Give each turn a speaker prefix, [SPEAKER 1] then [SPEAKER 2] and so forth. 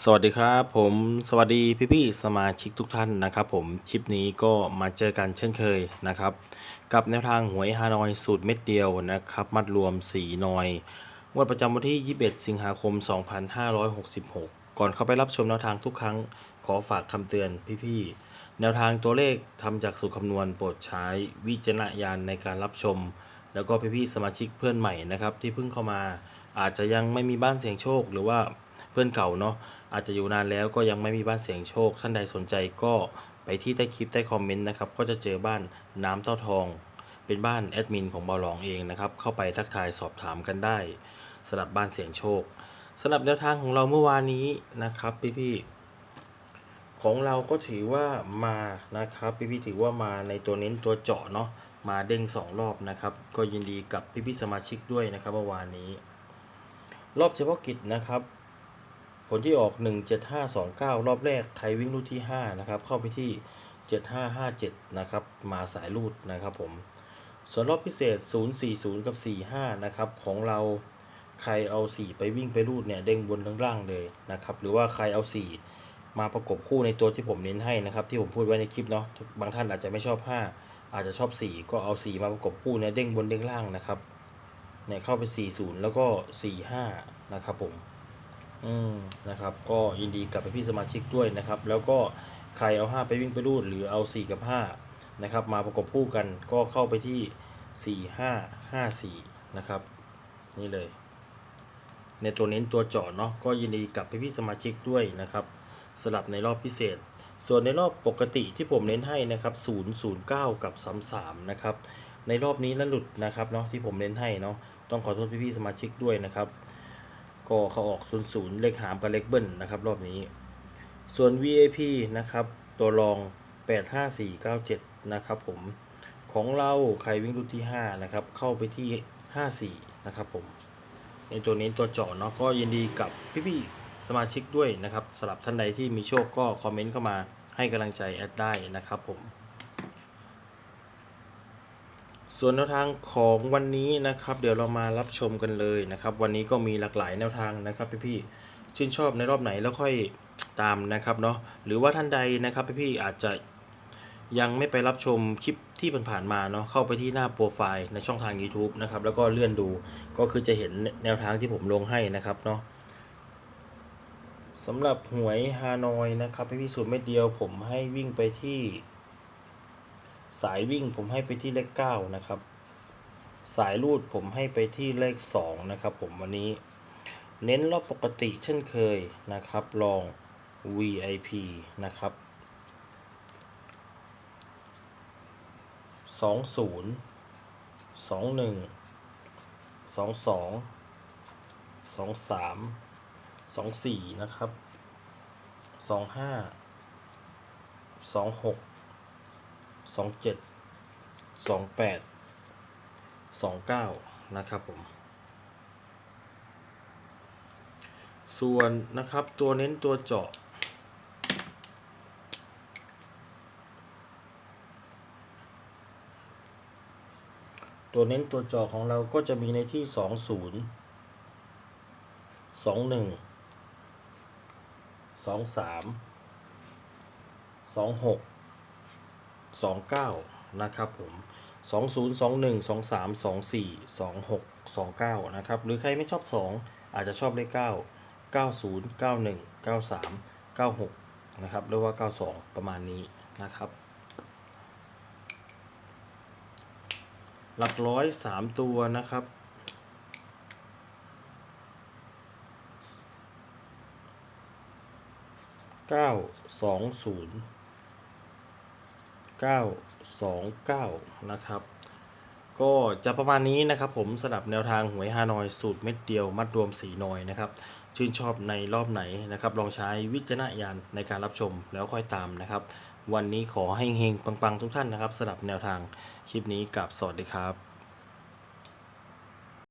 [SPEAKER 1] สวัสดีครับผมสวัสดีพี่ๆสมาชิกทุกท่านนะครับผมคลิปนี้ก็มาเจอกันเช่นเคยนะครับ กับแนวทางหวยฮานอยสูตรเม็ดเดียวนะครับ มัดรวม4นอยงวดประจำวันที่ 21 สิงหาคม 2566 ก่อนเข้าไปรับชมแนวทางทุกครั้ง ขอฝากคำเตือนพี่ๆแนวทางตัวเลขทำจากสูตรคำนวณโปรดใช้วิจารณญาณในการรับชม แล้วก็พี่ๆสมาชิกเพื่อนใหม่นะครับที่เพิ่งเข้ามาอาจจะยังไม่มีบ้านเสียงโชคหรือว่า เพื่อนเก่าเนาะอาจจะอยู่นานแล้วก็ยังไม่มีบ้านเสียงโชค ท่านใดสนใจก็ไปที่ใต้คลิปใต้คอมเมนต์นะครับก็จะเจอบ้านน้ำเต้าทอง เป็นบ้านแอดมินของเบาหลองเองนะครับเข้าไปทักทายสอบถามกันได้สำหรับบ้านเสียงโชคสำหรับแนวทางของเราเมื่อวานนี้นะครับพี่ๆของเราก็ถือว่ามานะครับพี่ๆถือว่ามาในตัวเน้นตัวเจาะเนาะมาเด้งสองรอบนะครับ ก็ยินดีกับพี่ๆสมาชิกด้วยนะครับเมื่อวานนี้ รอบเฉพาะกิจนะครับ ลที่ออก 17529 รอบแรกไทยวิ่งรูดที่ 5 นะครับ เข้าไปที่ 7557 นะครับ มาสายรูดนะครับผม ส่วนรอบพิเศษ 040 กับ 45 นะครับ ของเราใครเอา 4 ไปวิ่งไปรูดเนี่ยเด้งบนทั้งล่างเลยนะครับ หรือว่าใครเอา 4 มาประกบคู่ในตัวที่ผมเน้นให้นะครับ ที่ผมพูดไว้ในคลิปเนาะ บางท่านอาจจะไม่ชอบ 5 อาจจะชอบ 4 ก็เอา 4 มาประกบคู่เนี่ยเด้งบนเด้งล่างนะครับ เนี่ยเข้าไป 40 แล้วก็ 45 นะครับผม อืมนะครับ ก็ยินดีกับพี่สมาชิกด้วยนะครับ แล้วก็ใครเอา 5 ไปวิ่งไปรูดหรือเอา 4 กับ 5 นะครับ มาประกบคู่กันก็เข้าไปที่ 4 5 5 4 นะครับ นี่เลย ในตัวเน้นตัวเจาะเนาะก็ยินดีกับพี่ๆสมาชิกด้วยนะครับสลับในรอบพิเศษ ส่วนในรอบปกติที่ผมเน้นให้นะครับ009 กับ 33 นะครับ ในรอบนี้นั่นหลุดนะครับเนาะที่ผมเน้นให้เนาะต้องขอโทษพี่ๆสมาชิกด้วยนะครับ ก็เขาออก 00 เลขหามกับเลขเบิ้ลนะครับรอบนี้ ส่วน VIP นะครับตัวรอง 85497 นะครับผมของเราใครวิ่งรุ่นที่ 5 นะครับ เข้าไปที่ 54 นะครับผม ในตัวนี้ตัวเจาะเนาะก็ยินดีกับพี่ๆสมาชิกด้วยนะครับสำหรับท่านใดที่มีโชคก็คอมเมนต์เข้ามาให้กำลังใจแอดได้นะครับผม ส่วนแนวทางของวันนี้นะครับ เดี๋ยวเรามารับชมกันเลยนะครับ วันนี้ก็มีหลากหลายแนวทางนะครับพี่ๆชื่นชอบในรอบไหนแล้วค่อยตามนะครับเนาะหรือว่าท่านใดนะครับพี่ๆอาจจะยังไม่ไปรับชมคลิปที่ผ่านๆมาเนาะเข้าไปที่หน้าโปรไฟล์ในช่องทาง YouTube นะครับแล้วก็เลื่อนดูก็คือจะเห็นแนวทางที่ผมลงให้นะครับเนาะสำหรับหวยฮานอยนะครับพี่ๆสูตรเม็ดเดียวผมให้วิ่งไปที่ สายวิ่งผมให้ไปที่เลขเก้านะครับ สายรูดผมให้ไปที่เลขสองนะครับผมวันนี้ เน้นรอบปกติเช่นเคยนะครับ ลอง VIP นะครับสองศูนย์สองหนึ่งสองสองสองสามสองสี่นะครับสองห้า สองเจ็ดสองแปดสองเก้านะครับผม ส่วนนะครับตัวเน้นตัวเจาะ ตัวเน้นตัวเจาะของเราก็จะมีในที่สองศูนย์สองหนึ่งสองสามสองหก สองเก้านะครับผมสองศูนย์สองหนึ่งสองสามสองสี่สองหกสองเก้านะครับ หรือใครไม่ชอบสองอาจจะชอบเลขเก้าเก้าศูนย์เก้าหนึ่งเก้าสามเก้าหกนะครับ หรือว่าเก้าสองประมาณนี้นะครับ หลักร้อยสามตัวนะครับเก้าสองศูนย์ 929 นะครับ ก็จะประมาณนี้นะครับผมสำหรับแนวทางหวยฮานอยสูตรเม็ดเดียวมัดรวมสีนอยนะครับ ชื่นชอบในรอบไหนนะครับ ลองใช้วิจารณญาณในการรับชมแล้วค่อยตามนะครับ วันนี้ขอให้เฮงปังๆ ทุกท่านนะครับสำหรับแนวทางคลิปนี้กับสวัสดีครับ